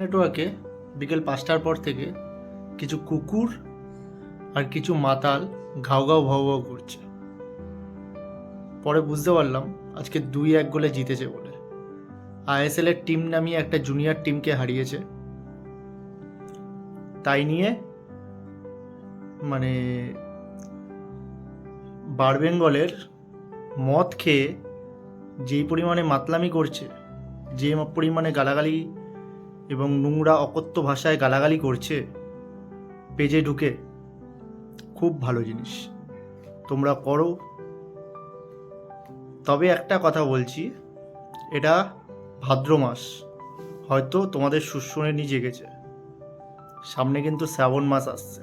নেটওয়ার্কে বিকেল পাঁচটার পর থেকে কিছু কুকুর আর কিছু মাতাল ঘাউ ঘাউ ভাউ ভাউ করছে। পরে বুঝতে পারলাম আজকে দুই এক গোলে জিতেছে বলে। আইএসএল এর টিম নামিয়ে একটা জুনিয়র টিমকে হারিয়েছে। তাই নিয়ে মানে বারবেঙ্গলের মদ খেয়ে যেই পরিমাণে মাতলামি করছে, যে পরিমাণে গালাগালি এবং নোংরা অকথ্য ভাষায় গালাগালি করছে, পেজে ঢুকে। খুব ভালো জিনিস। তোমরা করো। তবে একটা কথা বলছি, এটা ভাদ্র মাস। হয়তো তোমাদের শুষ্যনি জেগেছে সামনে কিন্তু শ্রাবণ মাস আসছে।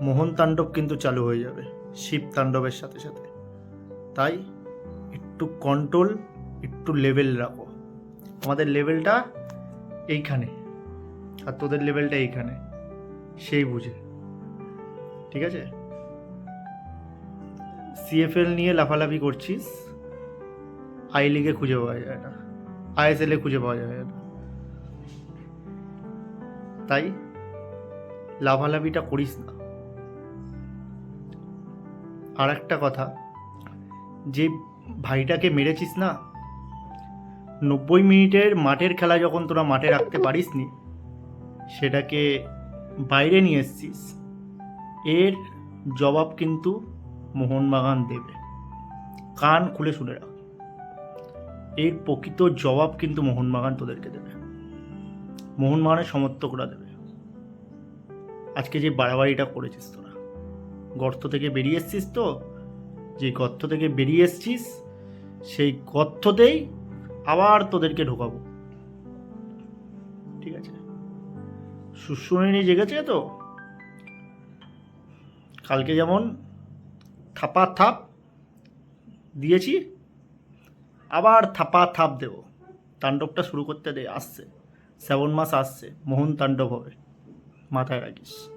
মোহন তাণ্ডব কিন্তু চালু হয়ে যাবে, শিব তাণ্ডবের সাথে সাথে। তাই একটু কন্ট্রোল একটু লেভেল রাখো। আমাদের লেভেলটা এইখানে আর তোদের লেভেলটা এইখানে। সেই বুঝে। ঠিক আছে? সিএফএল নিয়ে লাফালাফি করছিস আই লিগে খুঁজে পাওয়া যায় না। আইএসএল এ খুঁজে পাওয়া যায় না। তাই লাফালাফিটা করিস না। আর একটা কথা, যে ভাইটাকে মেরেছিস না নব্বই মিনিটের মাঠের খেলা যখন তোরা মাঠে রাখতে পারিসনি, সেটাকে বাইরে নিয়ে এসছিস। এর জবাব কিন্তু মোহনবাগান দেবে। কান খুলে শুনে রাখ। এর প্রকৃত জবাব কিন্তু মোহনবাগান তোদেরকে দেবে। মোহনবাগানের সমর্থকরা দেবে। আজকে যে বাড়াবাড়িটা করেছিস তোরা। গর্ত থেকে বেরিয়ে এসছিস তো? যে গর্ত থেকে বেরিয়ে এসছিস, সেই গর্ততেই আবার তোদেরকে ঢোকাবো। ঠিক আছে? শুশুনি জেগেছে তো? কালকে যেমন থাপা থাপ দিয়েছি, আবার থাপা থাপ দেব। তাণ্ডবটা শুরু করতে দে, আসছে। শ্রাবণ মাস আসছে। মোহন তাণ্ডব হবে। মাথায় রাখিস।